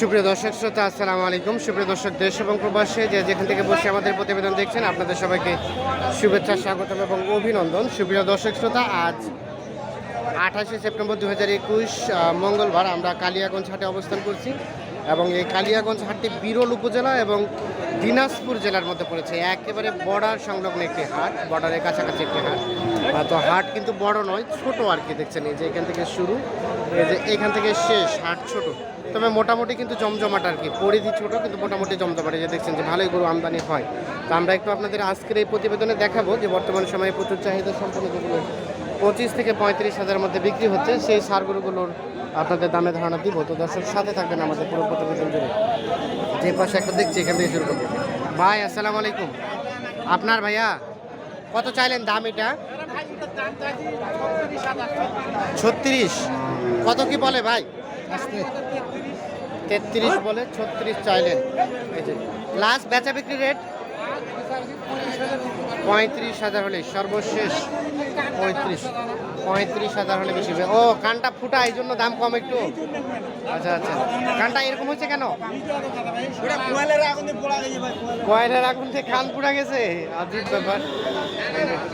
সুপ্রিয় দর্শক শ্রোতা, আসসালামু আলাইকুম। সুপ্রিয় দর্শক, দেশ এবং প্রবাসে যে যেখান থেকে বসে আমাদের প্রতিবেদন দেখছেন, আপনাদের সবাইকে শুভেচ্ছা, স্বাগতম এবং অভিনন্দন। সুপ্রিয় দর্শক শ্রোতা, আজ আঠাশে সেপ্টেম্বর দু হাজার একুশ মঙ্গলবার আমরা কালিয়াগঞ্জ হাটে অবস্থান করছি এবং এই কালিয়াগঞ্জ হাটটি বিরল উপজেলা এবং দিনাজপুর জেলার মধ্যে পড়েছে। একেবারে বর্ডার সংলগ্ন একটি হাট, বর্ডারের কাছাকাছি একটি হাট। তো হাট কিন্তু বড় নয়, ছোট আর কি দেখছেন এই যে এখান থেকে শুরু, এই যে এখান থেকে শেষ হাট ছোট। তবে মোটামুটি কিন্তু জমজমাট আর কি, পরিধি ছোট কিন্তু মোটামুটি জমজমাট। যে দেখছেন যে ভালোই গরু আমদানি হয়। তো আমরা একটু আপনাদের আজকের এই প্রতিবেদনে দেখাবো যে বর্তমান সময়ে প্রচুর চাহিদা সম্পন্ন যেগুলো পঁচিশ থেকে পঁয়ত্রিশ হাজারের মধ্যে বিক্রি হচ্ছে, সেই সার গরুগুলোর আপনাদের দামে ধারণা দিব। তো দর্শক, সাথে থাকবেন আমাদের পুরো প্রতিবেদন জুড়ে। যে পাশে একটা দেখছি, এখান থেকে শুরু করব। ভাই, আসসালামু আলাইকুম। আপনার ভাইয়া, কত চাইলেন দাম এটা? ছত্রিশ। কত কি বলে ভাই? তেত্রিশ বলে ছত্রিশ চাইলেন। লাস্ট বেচা বিক্রি রেট পঁয়ত্রিশ হাজার হলে সর্বশেষ পঁয়ত্রিশ পঁয়ত্রিশ হাজার হলে বেশি। ও কানটা ফুটা এই জন্য দাম কম একটু। আচ্ছা আচ্ছা। কানটা এরকম হচ্ছে কেন? কয়লার আগুন থেকে কান পুড়া গেছে? আজীব ব্যাপার।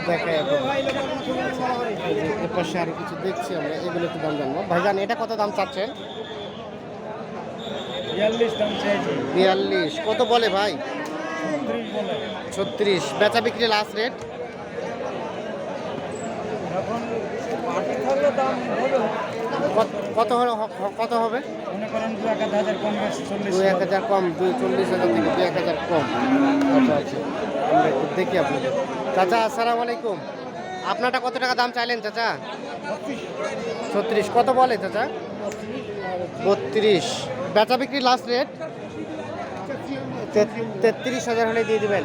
দেখে এপাশে আরও কিছু দেখছি আমরা এগুলো একটু দাম জানব। ভাই ভাইজান এটা কত দাম চাচ্ছেন? বিয়াল্লিশ। কত বলে ভাই? ছত্রিশ। বেচা বিক্রি লাস্ট রেট কত হলো কত হবে? দুই এক হাজার কম, দুই চল্লিশ হাজার থেকে দুই এক হাজার কম। আচ্ছা আচ্ছা। আমরা একটু দেখি আপনাদের। চাচা, আসসালামু আলাইকুম। আপনারটা কত টাকা দাম চাইলেন, চাচা? ছত্রিশ। কত বলে, চাচা? বত্রিশ। বেচা বিক্রি লাস্ট রেট তেত্রিশ হাজার হলে দিয়ে দিবেন।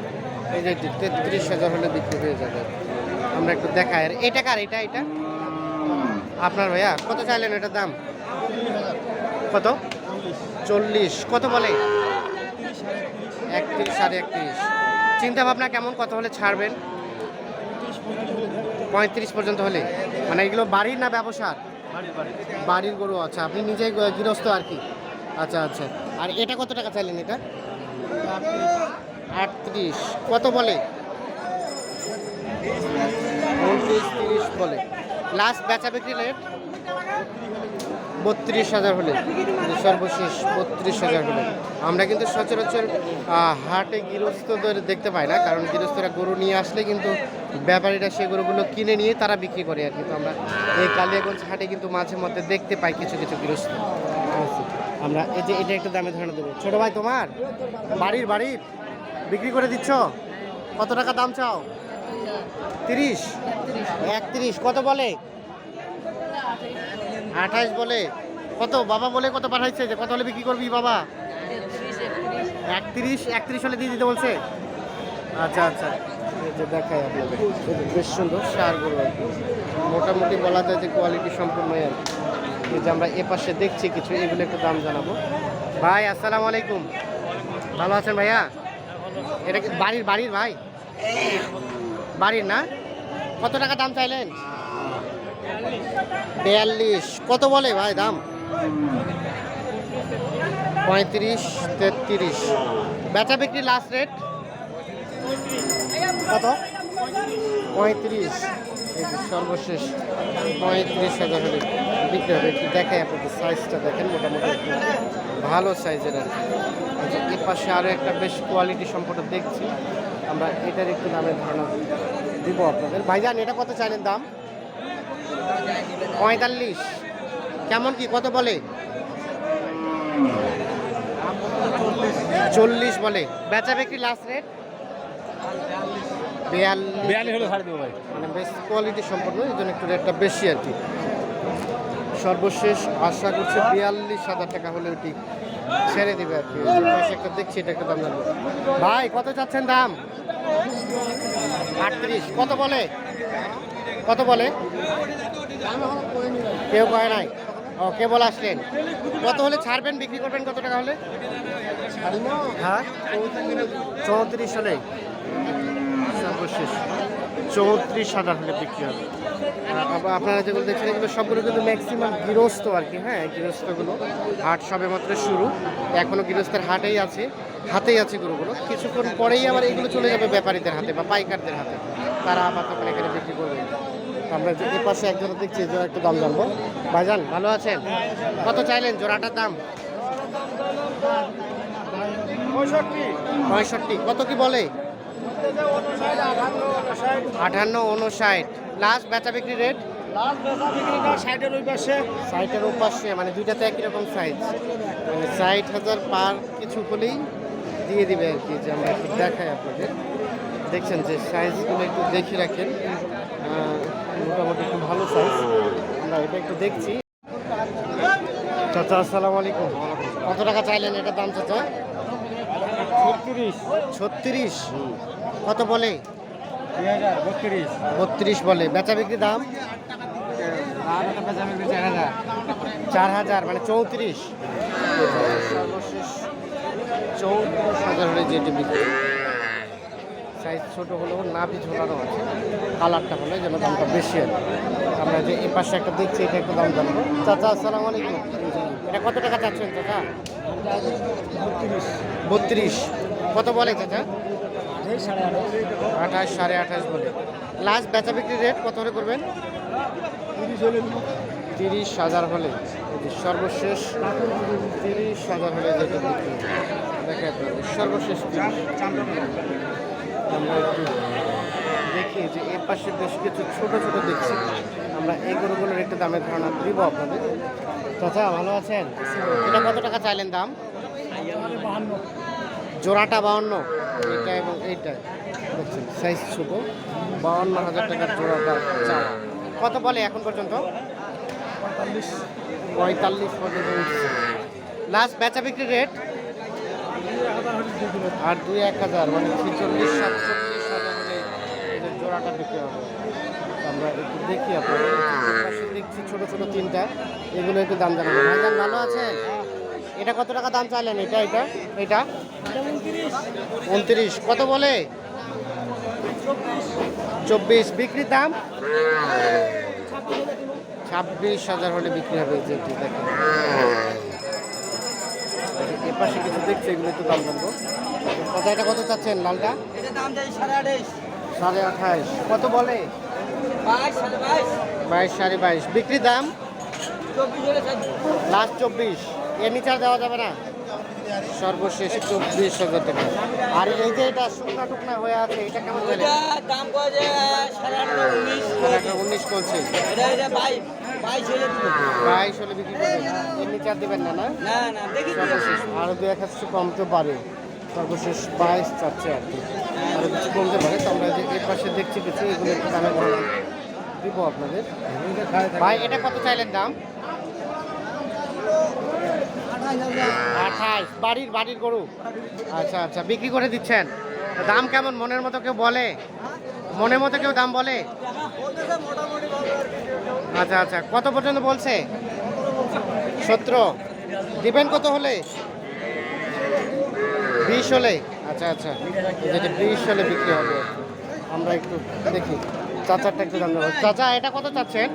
এই যে তেত্রিশ হাজার হলে বিক্রি হয়ে যাবে। আমরা একটু দেখাই। আর এটা কার? এটা এটা? আপনার ভাইয়া, কত চাইলেন এটার দাম? কত? চল্লিশ। কত বলে? একত্রিশ সাড়ে একত্রিশ। চিন্তা ভাবনা কেমন? কত হলে ছাড়বেন? পঁয়ত্রিশ পর্যন্ত হলে। মানে এগুলো বাড়ির না ব্যবসার? বাড়ির গরু। আচ্ছা আপনি নিজেই গৃহস্থ আর কি। আচ্ছা আচ্ছা। আর এটা কত টাকা চাইলেন এটা? আটত্রিশ। কত বলে? উনত্রিশ, তিরিশ বলে। লাস্ট বেচা বিক্রি রেট? বত্রিশ হাজার হলে। সর্বশেষ বত্রিশ হাজার হলে। আমরা কিন্তু সচরাচর হাটে গৃহস্থদের দেখতে পাই না, কারণ গৃহস্থরা গরু নিয়ে আসলে কিন্তু ব্যাপারীরা সেই গরুগুলো কিনে নিয়ে তারা বিক্রি করে আর কিন্তু আমরা এই কালিয়াগঞ্জ হাটে কিন্তু মাঝে মধ্যে দেখতে পাই কিছু কিছু গৃহস্থ। আমরা এই যে এটা একটা দামে ধারণা দেবো। ছোটো ভাই, তোমার? বাড়ির বাড়ির? বিক্রি করে দিচ্ছ? কত টাকা দাম চাও? তিরিশ? একত্রিশ, কত বলে? আঠাইশ বলে। কত? বাবা বলে কত পাঠাইছে? যে কত হলে বিক্রি করবি বাবা? একত্রিশ একত্রিশ হলে দিয়ে দিতে বলছে? আচ্ছা আচ্ছা। এই যে দেখাই আপনাদের। বেশ সুন্দর সারগুলো। মোটামুটি বলা যায় যে কোয়ালিটি সম্পূর্ণই আর যে আমরা এ পাশে দেখছি কিছু, এগুলো একটু দাম জানাব। ভাই, আসসালামু আলাইকুম। ভালো আছেন ভাইয়া? এটা কি বাড়ির বাড়ির ভাই? বাড়ির না? কত টাকা দাম চাইলেন? বিয়াল্লিশ। কত বলে ভাই দাম? পঁয়ত্রিশ, তেত্রিশ। বেচা বিক্রি লাস্ট রেট কত? পঁয়ত্রিশ। এই সর্বশেষ পঁয়ত্রিশ হাজার বিক্রি হবে। একটু দেখাই আপনাদের সাইজটা দেখেন, মোটামুটি একটু ভালো সাইজের আর কি। এর পাশে আরও একটা বেশ কোয়ালিটি সম্পর্ক দেখছি। আমরা এটার একটু দামের ধারণা দিব আপনাদের। ভাইজান, এটা কত চাইলেন দাম? পঁয়তাল্লিশ। কেমন কি? কত বলে? চল্লিশ বলে। বেচা বিক্রি লাস্ট রেট বিয়াল্লিশ। বিয়াল্লিশ হলে ছাড়ে দেবো ভাই। মানে বেশ কোয়ালিটি সম্পন্ন এই জন্য একটু রেটটা বেশি আর কি। সর্বশেষ আশা করছি বিয়াল্লিশ হাজার টাকা হলে ওটি ছেড়ে দিবে আর কি। একটা দেখছি এটা একটা দাম জানব। ভাই কত চাচ্ছেন দাম? আটত্রিশ। কত বলে? কত বলে? কেউ কয় নাই। ও কেবল আসলেন। কত হলে ছাড়বেন বিক্রি করবেন কত টাকা হলে? হ্যাঁ? চৌত্রিশ হলে। সর্বশেষ চৌত্রিশ হাজার হলে বিক্রি হবে। আর আপনারা যেগুলো দেখছেন এগুলো সবগুলো কিন্তু ম্যাক্সিমাম গৃহস্থ আর কি হ্যাঁ? গৃহস্থগুলো হাট সবে মাত্র শুরু। এখনও গৃহস্থের হাটেই আছে হাতেই আছে গরুগুলো। কিছুক্ষণ পরেই আবার এগুলো চলে যাবে ব্যাপারীদের হাতে বা পাইকারদের হাতে। তারা আবার তখন এখানে বিক্রি করবে। আমরা যে পাশে একজন দেখছি জোড়া একটু দাম জানব। ভাইজান ভালো আছেন? কত চাইলেন জোড়াটার দাম? পঁয়ষট্টি। পঁয়ষট্টি। কত কি বলে? আটান্ন উনষাট। লাস্ট বেচা বিক্রি রেট? সাইডের ওই পাশে। সাইটের ওপাশে মানে দুইটাতে একই রকম সাইজ মানে ষাট হাজার পার কিছু হলেই দিয়ে দিবে আর কি যে আমরা একটু দেখাই আপনাদের। দেখছেন যে সাইজগুলো একটু দেখে রাখেন। মোটামুটি খুব ভালো সাইজ আমরা এটা একটু দেখছি। চাচা আসসালামু আলাইকুম। কত টাকা চাইলেন এটার দাম চাচা? ছত্রিশ। ছত্রিশ? কত বলে? বত্রিশ। বলে। বেচা বিক্রি দাম? চার হাজার। মানে চৌত্রিশ। চৌত্রিশ হাজার হলে যেটি বিক্রি সাইজ ছোট হলেও নাভি ঝোলানো আছে। কালারটা হলে যেন দামটা বেশি হবে আমরা যে এই পাশে একটা দেখছি এটা একটু দাম জানব। চাচা আসসালামু আলাইকুম। এটা কত টাকা চাচ্ছেন চাচা? বত্রিশ। বত্রিশ। কত বলে চাচা? আঠাশ সাড়ে আঠাশ বলে। লাস্ট বেচা বিক্রি রেট কত হলে করবেন? তিরিশ হাজার হলে। সর্বশেষ তিরিশ হাজার হলে যেটা বিক্রি দেখে সর্বশেষ আমরা একটু দেখি যে এর পাশে বেশ কিছু ছোট ছোট দেখছি। আমরা এই গরুগুলোর একটু দামের ধারণা দিব আপনাদের। চাচা, ভালো আছেন? এটা কত টাকা চাইলেন দাম? জোড়াটা বাউন্ন। এটা এবং এইটা। দেখছেন সাইজ ছোট। বাউন্ন হাজার টাকার জোড়াটা চাওয়া। কত বলে এখন পর্যন্ত? পঁয়তাল্লিশ। পঁয়তাল্লিশ পর্যন্ত লাস্ট বেচা বিক্রি রেট আর দুই এক হাজার মানে ছেচল্লিশ সাতচল্লিশ হাজার হলে জোড়াটা বিক্রি হবে। আমরা একটু দেখি আপনার দেখছি ছোটো ছোটো তিনটা। এগুলো একটু দাম জানাব। ভাইজান ভালো আছেন? এটা কত টাকা দাম চাইলেন এটা এটা এটা? উনত্রিশ। কত বলে? চব্বিশ। বিক্রির দাম? ছাব্বিশ হাজার হলে বিক্রি হবে যে এটি দেখেন। এর পাশে কিছু দেখছে এগুলো একটু দাম জানব কত এটা কত চাচ্ছেন লালটা? দাম সাড়ে আঠাইশ। কত বলে? বাইশ সাড়ে বাইশ। বিক্রির দাম? লাস্ট চব্বিশ। এর নিচে আর দেওয়া যাবে না? সর্বশেষ চব্বিশ হাজার টাকা আর এই যে এটা শুকনা টুকনা হয়ে আছে এটা কেমন চলে? দাম উনিশ এটা বাইশ হলে হলে বিক্রি করবেন এর নিচে আর দেবেন না না। সর্বশেষ। আরও দু এক হাজার কমতে পারে। সর্বশেষ বাইশ চাচ্ছে আর কি। আরও কিছু কমতে পারে তো আমরা যে এর পাশে দেখছি কিছু এগুলো একটু দামে দিব আপনাদের। ভাই এটা কত চাইলেন দাম? আঠাইশ বাড়ির বাড়ির গরু। আচ্ছা আচ্ছা বিক্রি করে দিচ্ছেন। দাম কেমন? মনের মতো কেউ বলে? মনের মতো কেউ দাম বলে? আচ্ছা আচ্ছা কত পর্যন্ত বলছে? সতেরো। দিবেন কত হলে? বিশ হলে? আচ্ছা আচ্ছা যেটা বিশ হলে বিক্রি হবে। আমরা একটু দেখি। চাচারটা একটু দাম চাচা, এটা কত চাচ্ছেন?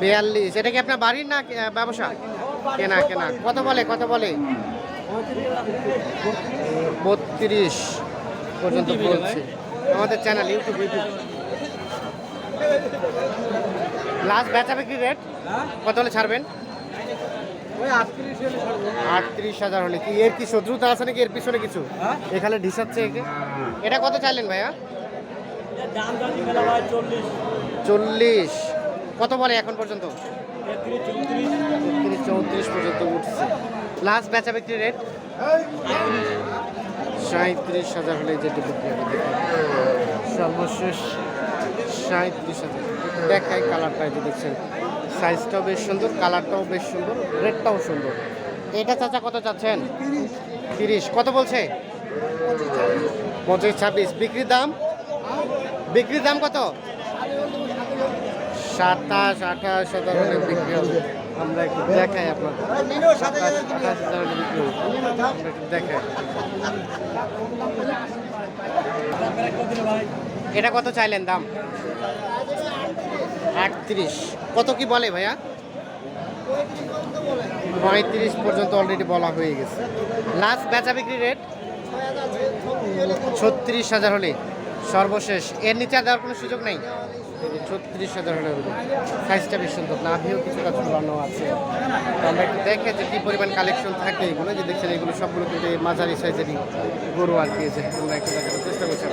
বিয়াল্লিশ। এটা কি আপনার বাড়ির না ব্যবসা? কেনা কেনা। কত বলে কত বলে? বত্রিশ পর্যন্ত বলছে। আমাদের চ্যানেল ইউটিউব ইউটিউব লাস্ট বেচা বিক্রি রেট কত হলে ছাড়বেন? আটত্রিশ হাজার হলে। কি এর কি শত্রুতা আছে নাকি? এর পিছনে কিছু? হ্যাঁ? এখানে ঢিসাচ্ছে একে। এটা কত চাইলেন ভাইয়া? চল্লিশ। কত বলে এখন পর্যন্ত? তেত্রিশ চৌত্রিশ পর্যন্ত উঠছে। লাস্ট বেচা রেট সাঁত্রিশ হাজার হলে যেটি বিক্রি হবে। সর্বশেষ সাঁত্রিশ হাজার। দেখাই কালারটা যে দেখছেন। সাইজটাও বেশ সুন্দর কালারটাও বেশ সুন্দর রেটটাও সুন্দর। এটা চাচা কত চাচ্ছেন? তিরিশ। কত বলছে? পঁচিশ, ছাব্বিশ। বিক্রির দাম? বিক্রির দাম কত? সাতাশ, আঠাশ হাজার হলে বিক্রি হবে। আমরা একটু দেখাই আপনার সাতাশ আঠাশ হাজার হলে বিক্রি হবে দেখাই এটা কত চাইলেন দাম? আটত্রিশ কত কি বলে ভাইয়া? পঁয়ত্রিশ পর্যন্ত অলরেডি বলা হয়ে গেছে। লাস্ট বেচা বিক্রি রেট ছত্রিশ হাজার হলে সর্বশেষ। এর নিচে দেওয়ার কোনো সুযোগ নেই? ছত্রিশ হাজার সাইজটা বেশ সুন্দর। নাভিও কিছুটা ঝুলানো আছে। আমরা একটু দেখে যে কী পরিমাণ কালেকশন থাকে এগুলো, যে দেখছেন এগুলো সবগুলো কিন্তু মাঝারি সাইজেরই গরু আর কি আমরা একটু দেখানোর চেষ্টা করছি।